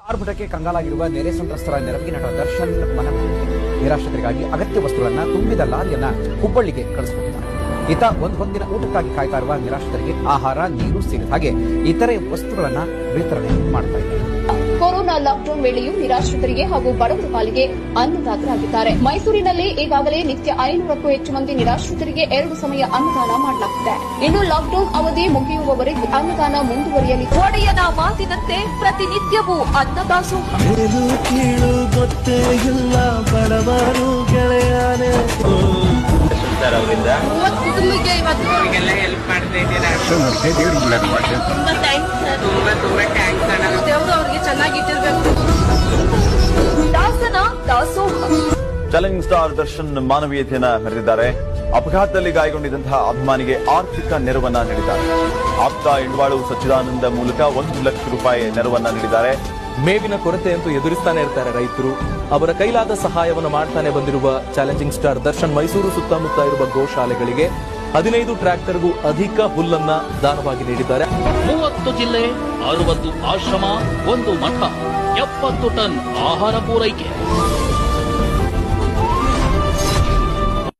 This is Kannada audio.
ಆರ್ಭಟಕ್ಕೆ ಕಂಗಾಲಾಗಿರುವ ನೆರೆ ಸಂತ್ರಸ್ತರ ನೆರವಿಗೆ ನಟ ದರ್ಶನ್ ನಿರಾಶ್ರಿತರಿಗಾಗಿ ಅಗತ್ಯ ವಸ್ತುಗಳನ್ನ ತುಂಬಿದ ಲಾರಿಯನ್ನ ಹುಬ್ಬಳ್ಳಿಗೆ ಕಳಿಸಿಕೊಟ್ಟಿದ್ದಾರೆ. ಇತ ಒಂದು ಹೊಂದಿನ ಊಟಕ್ಕಾಗಿ ಕಾಯ್ತಾ ಇರುವ ನಿರಾಶ್ರಿತರಿಗೆ ಆಹಾರ, ನೀರು ಸೇರಿದ ಹಾಗೆ ಇತರೆ ವಸ್ತುಗಳನ್ನ ವಿತರಣೆ ಮಾಡ್ತಾ ಇದ್ದಾರೆ. ಕೊರೋನಾ ಲಾಕ್ಡೌನ್ ವೇಳೆಯೂ ನಿರಾಶ್ರಿತರಿಗೆ ಹಾಗೂ ಬಡವರ ಪಾಲಿಗೆ ಅನ್ನದಾತರಾಗಿದ್ದಾರೆ. ಮೈಸೂರಿನಲ್ಲಿ ಈಗಾಗಲೇ ನಿತ್ಯ ಐನೂರಕ್ಕೂ ಹೆಚ್ಚು ಮಂದಿ ನಿರಾಶ್ರಿತರಿಗೆ ಎರಡು ಸಮಯ ಅನ್ನದಾನ ಮಾಡಲಾಗಿದೆ ಇನ್ನು ಲಾಕ್ಡೌನ್ ಅವಧಿ ಮುಗಿಯುವವರೆಗೆ ಅನ್ನದಾನ ಮುಂದುವರಿಯಲಿ. ಒಡೆಯನ ಮಾತಿನಂತೆ ಪ್ರತಿನಿತ್ಯವೂ ಅನ್ನದಾಸೋಹ ಅವರಿಂದ ಕುಟುಂಬಕ್ಕೆ ಇವತ್ತು ಹೆಲ್ಪ್ ಮಾಡ್ತಾ ಇದ್ದೀರಾ ಚಾಲೆಂಜಿಂಗ್ ಸ್ಟಾರ್ ದರ್ಶನ್ ಮಾನವೀಯತೆಯನ್ನ ಮೆರೆದಿದ್ದಾರೆ ಅಪಘಾತದಲ್ಲಿ ಗಾಯಗೊಂಡಿದ್ದಂತಹ ಅಭಿಮಾನಿಗೆ ಆರ್ಥಿಕ ನೆರವನ್ನ ನೀಡಿದ್ದಾರೆ ಆಪ್ತ ಇಂಡ್ವಾಳು ಸಚ್ಚಿದಾನಂದ ಮೂಲಕ ಒಂದು ಲಕ್ಷ ರೂಪಾಯಿ ನೆರವನ್ನ ನೀಡಿದ್ದಾರೆ ಮೇವಿನ ಕೊರತೆ ಅಂತೂ ಎದುರಿಸ್ತಾನೆ ಇರ್ತಾರೆ ರೈತರು ಅವರ ಕೈಲಾದ ಸಹಾಯವನ್ನು ಮಾಡ್ತಾನೆ ಬಂದಿರುವ ಚಾಲೆಂಜಿಂಗ್ ಸ್ಟಾರ್ ದರ್ಶನ್ ಮೈಸೂರು ಸುತ್ತಮುತ್ತ ಇರುವ ಗೋಶಾಲೆಗಳಿಗೆ ಹದಿನೈದು ಟ್ರ್ಯಾಕ್ಟರ್ಗೂ ಅಧಿಕ ಹುಲ್ಲನ್ನ ದಾನವಾಗಿ ನೀಡಿದ್ದಾರೆ ಮೂವತ್ತು ಜಿಲ್ಲೆ ಅರವತ್ತು ಆಶ್ರಮ ಒಂದು ಮಠ ಎಪ್ಪತ್ತು ಟನ್ ಆಹಾರ ಪೂರೈಕೆ.